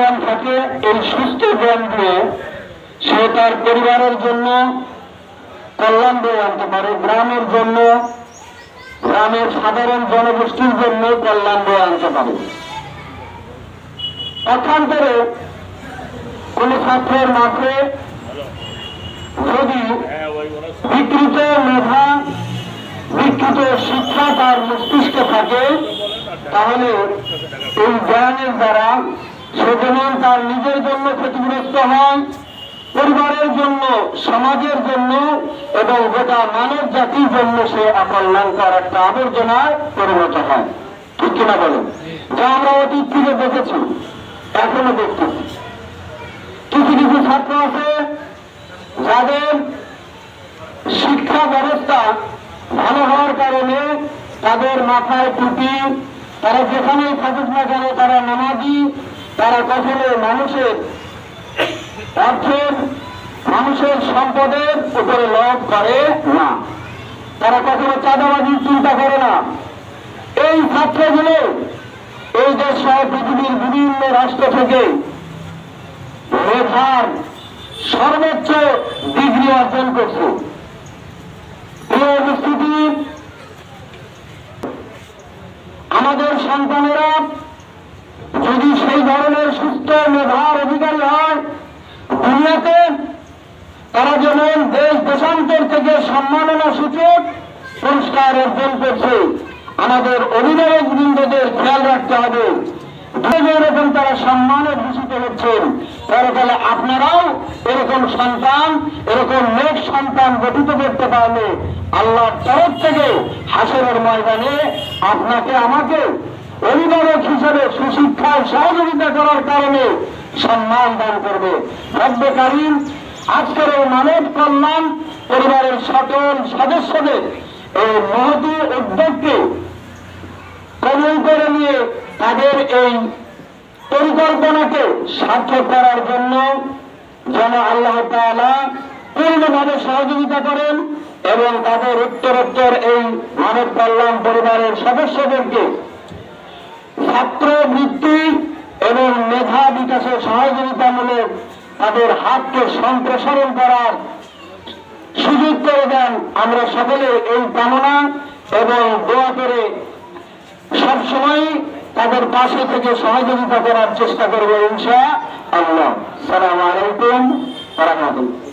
জ্ঞান থাকে, এই সুস্থ জ্ঞান দিয়ে সে তার পরিবারের জন্য কল্যাণ বয়ে আনতে পারে, গ্রামের জন্য, গ্রামের সাধারণ জনগোষ্ঠীর জন্য কল্যাণ বয়ে আনতে পারে। অক্ষান্তরে কোন ছাত্রের মাঝে যদি বিকৃত মেধা, বিকৃত শিক্ষা তার মস্তিষ্কে থাকে, তাহলে এই জ্ঞানের দ্বারা সে যেমন তার নিজের জন্য ক্ষতিগ্রস্ত হয় পরিবারের জন্য, সমাজের জন্য এবং গোটা মানব জাতির জন্য সে অকল্যাণকর একটা আবর্জনায় পরিণত হয় ঠিক কিনা বলেন? যা আমরা অতীত থেকে দেখেছি, এখনও দেখতেছি। কিছু কিছু ছাত্র আছে যাদের শিক্ষা ব্যবস্থা ভালো হওয়ার কারণে তাদের মাথায় টুপি, তারা যেখানেই থাকুক না কেন তারা নামাজি তারা কখনো মানুষের অর্থের, মানুষের সম্পদের উপরে লোভ করে না। তারা কখনো চাঁদাবাজির চিন্তা করে না। এই ছাত্রগুলো এই দেশ সহ পৃথিবীর বিভিন্ন রাষ্ট্র থেকে মেধার সর্বোচ্চ ডিগ্রি অর্জন করছে। আমাদের সন্তানেরা সুস্থ মেধার অধিকারী হয়। দুনিয়াতে তারা যেমন দেশ দেশান্তর থেকে সম্মাননা সূচক পুরস্কার অর্জন করছে। আমাদের অভিভাবক বৃন্দদের খেয়াল রাখতে হবে। এরকম তারা সম্মানে ভূষিত হচ্ছেন। পরকালে আপনারাও এরকম সন্তান, এরকম নেক সন্তান গঠিত করতে পারলে আল্লাহর তরফ থেকে হাসরের ময়দানে আপনাকে, আমাকে অভিভাবক হিসেবে সুশিক্ষায় সহযোগিতা করার কারণে সম্মান দান করবে। রব্বে আজকের এই মানব কল্যাণ পরিবারের সকল সদস্যদের এই মহতী উদ্যোগকে কবল করে নিয়ে তাদের এই পরিকল্পনাকে সার্থক করার জন্য যেন আল্লাহ তাআলা পূর্ণভাবে সহযোগিতা করেন এবং তাদের উত্তরোত্তর এই মানব কল্যাণ পরিবারের সদস্যদেরকে ছাত্র বৃত্তি এবং মেধা বিকাশে সহযোগিতামূলক তাদের হাতকে সম্প্রসারণ করার সুযোগ করে দেন আমরা সকলে এই কামনা এবং দোয়া করে সবসময় তাদের পাশে থেকে সহযোগিতা করার চেষ্টা করব ইনশা আল্লাহ। সালাম আলাইকুম রহমতুল্লাহ।